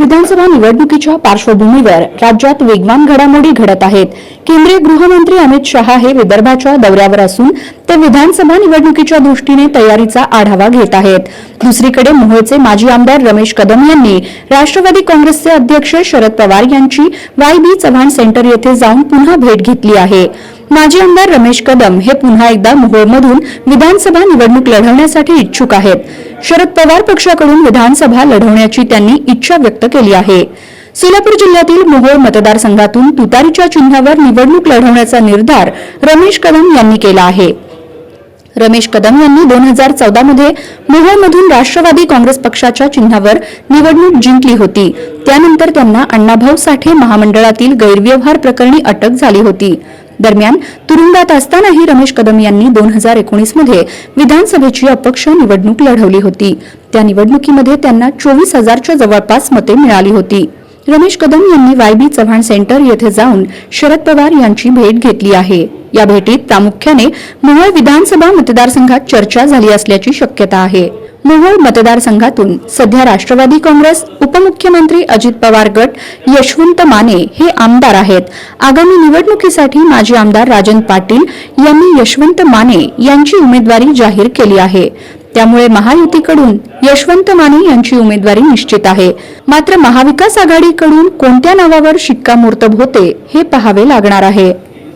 विधानसभा निवडणुकीच्या पार्श्वभूमीवर राज्यात वेगवान घडामोडी घडत आहेत. केंद्रीय गृहमंत्री अमित शहा हे विदर्भाच्या दौऱ्यावर असून ते विधानसभा निवडणुकीच्या दृष्टीने तयारीचा आढावा घेत आहेत. दुसरीकडे मोहोळचे माजी आमदार रमेश कदम यांनी राष्ट्रवादी काँग्रेसचे अध्यक्ष शरद पवार यांची वाय बी चव्हाण सेंटर येथे जाऊन पुन्हा भेट घेतली आहे. माजी आमदार रमेश कदम हे पुन्हा एकदा मोहोळमधून विधानसभा निवडणूक लढवण्यासाठी इच्छुक आहेत. शरद पवार पक्षाकडून विधानसभा लढवण्याची त्यांनी इच्छा व्यक्त केली आहे. सोलापूर जिल्ह्यातील मोहोळ मतदारसंघातून तुतारीच्या चिन्हावर निवडणूक लढवण्याचा निर्धार रमेश कदम यांनी केला आहे. रमेश कदम यांनी दोन हजार चौदा मध्ये मोहोळमधून राष्ट्रवादी काँग्रेस पक्षाच्या चिन्हावर निवडणूक जिंकली होती. त्यानंतर त्यांना अण्णाभाऊ साठे महामंडळातील गैरव्यवहार प्रकरणी अटक झाली होती. दरम्यान तुरुंगात असतानाही रमेश कदम यांनी दोन हजार एकोणीसमध्ये विधानसभेची अपक्ष निवडणूक लढवली होती. त्या निवडणुकीमध्ये त्यांना चोवीस हजारच्या जवळपास मते मिळाली होती. रमेश कदम यांनी वाय बी चव्हाण सेंटर येथे जाऊन शरद पवार यांची भेट घेतली आहे. या भेटीत प्रामुख्याने मुंबई विधानसभा मतदारसंघात चर्चा झाली असल्याची शक्यता आहे. मोहोळ मतदारसंघातून सध्या राष्ट्रवादी काँग्रेस उपमुख्यमंत्री अजित पवार गट यशवंत माने हे आमदार आहेत. आगामी निवडणुकीसाठी माजी आमदार राजन पाटील यांनी यशवंत माने यांची उमेदवारी जाहीर केली आहे. त्यामुळे महायुतीकडून यशवंत माने यांची उमेदवारी निश्चित आहे. मात्र महाविकास आघाडीकडून कोणत्या नावावर शिक्कामोर्तब होते हे पाहावे लागणार आहे.